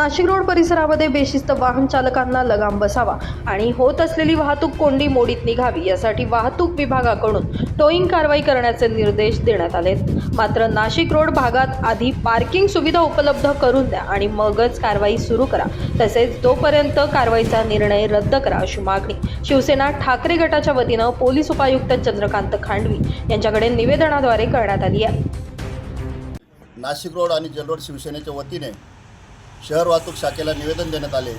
Nashik road परिसरामध्ये बेशिस्त वाहन चालकांना लगाम बसावा आणि होत असलेली वाहतूक कोंडी मोडीत निघावी यासाठी वाहतूक विभागाकडून टोईंग कारवाई करण्याचे निर्देश देण्यात आलेत. मात्र नाशिक रोड भागात आधी पार्किंग सुविधा उपलब्ध करून द्या आणि मगच कारवाई सुरू करा. तसेच तोपर्यंत कारवाईचा निर्णय रद्द करा अशी मागणी शिवसेना ठाकरे गटाच्या वतीनं पोलीस उपायुक्त चंद्रकांत खांडवी यांच्याकडे निवेदनाद्वारे करण्यात आली आहे. नाशिक रोड आणि जलरोड शिवसेनेच्या वतीने शहर वाहतूक शाखेला निवेदन देण्यात आले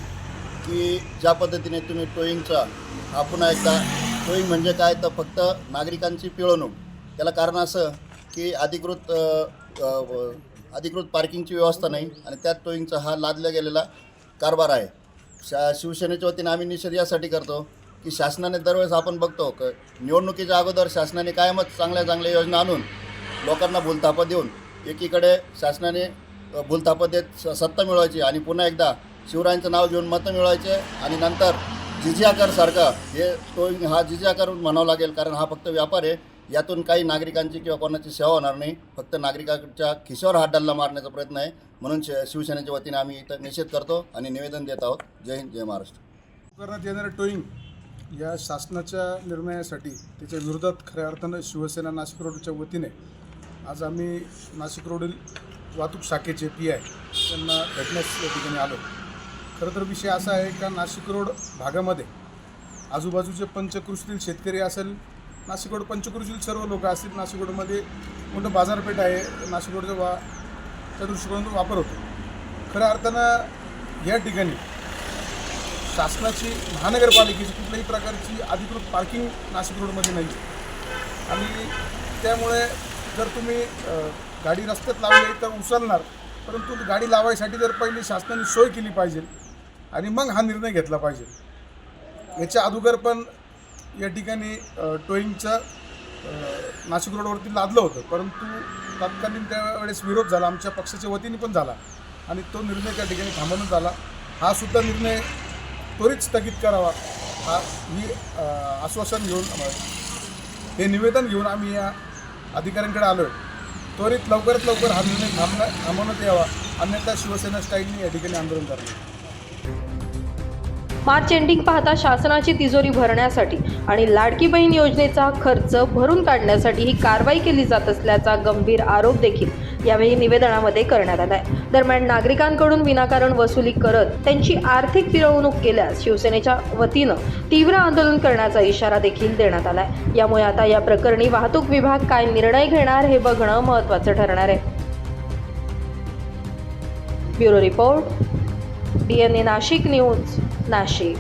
की ज्या पद्धतीने तुम्ही टोईंगचा हा पुन्हा एकदा टोईंग म्हणजे काय? तर फक्त नागरिकांची पिळवणूक. त्याला कारण असं की अधिकृत अधिकृत पार्किंगची व्यवस्था नाही आणि त्यात टोईंगचा हा लादला गेलेला कारभार आहे. शा शिवसेनेच्या वतीने आम्ही निषेध यासाठी करतो की शासनाने दरवेळेस आपण बघतो क निवडणुकीच्या अगोदर शासनाने कायमच चांगल्या चांगल्या योजना आणून लोकांना भूलथापा देऊन एकीकडे शासनाने भूलथापा देत स- सत्ता मिळवायची आणि पुन्हा एकदा शिवरायांचं नाव घेऊन मतं मिळवायचे आणि नंतर जिजिया सारखा हे तो हा जिजियाकर म्हणावं लागेल कारण हा फक्त व्यापार आहे. यातून काही नागरिकांची किंवा कोणाची सेवा होणार नाही. फक्त नागरिकांच्या खिशावर हात डल्ला मारण्याचा प्रयत्न आहे. म्हणून शि शिवसेनेच्या वतीने आम्ही इथं निषेध करतो आणि निवेदन देत आहोत. जय हिंद जय महाराष्ट्र. करण्यात येणारे टोईंग या शासनाच्या निर्णयासाठी त्याच्या विरोधात खऱ्या अर्थानं शिवसेना नाशिक रोडच्या वतीने आज आम्ही नाशिक रोडील वाहतूक शाखेचे पी आय त्यांना भेटण्यास या ठिकाणी आलो. खरं तर विषय असा आहे का नाशिक रोड भागामध्ये आजूबाजूचे पंचकृषीतील शेतकरी असेल नाशिक रोड पंचकृषीतील सर्व लोक असतील नाशिक रोडमध्ये मोठं बाजारपेठ आहे नाशिक रोडचा वा त्या दृष्टिकोनातून वापर होतो. खऱ्या अर्थानं या ठिकाणी शासनाची महानगरपालिकेची कुठल्याही प्रकारची अधिकृत पार्किंग नाशिक रोडमध्ये नाही आणि त्यामुळे जर तुम्ही गाडी रस्त्यात लावली तर उचलणार परंतु गाडी लावायसाठी जर पहिली शासनाने सोय केली पाहिजे आणि मग हा निर्णय घेतला पाहिजे. याच्या अगोदर पण या ठिकाणी टोईंगचं नाशिक रोडवरती लादलं होतं परंतु तत्कालीन त्यावेळेस विरोध झाला आमच्या पक्षाच्या वतीने पण झाला आणि तो निर्णय त्या ठिकाणी थांबवण्यात आला. हा सुद्धा निर्णय त्वरित स्थगित करावा हा ही आश्वासन घेऊन हे निवेदन घेऊन आम्ही या अधिकाऱ्यांकडे आलो आहे त्वरित लवकरात लवकर हा निर्णय थांबण्या थांबवण्यात यावा. अन्यथा शिवसेना स्टाईलने या ठिकाणी आंदोलन करणार मार्च एंडिंग पाहता शासनाची तिजोरी भरण्यासाठी आणि लाडकी बहीण योजनेचा खर्च भरून काढण्यासाठी ही कारवाई केली जात असल्याचा गंभीर आरोप देखील यावेळी निवेदनामध्ये करण्यात आला आहे. दरम्यान नागरिकांकडून विनाकारण वसुली करत त्यांची आर्थिक पिळवणूक केल्यास शिवसेनेच्या वतीनं तीव्र आंदोलन करण्याचा इशारा देखील देण्यात आला आहे. यामुळे आता या प्रकरणी वाहतूक विभाग काय निर्णय घेणार हे बघणं महत्त्वाचं ठरणार आहे. Bureau report D N A Nashik news Nashik.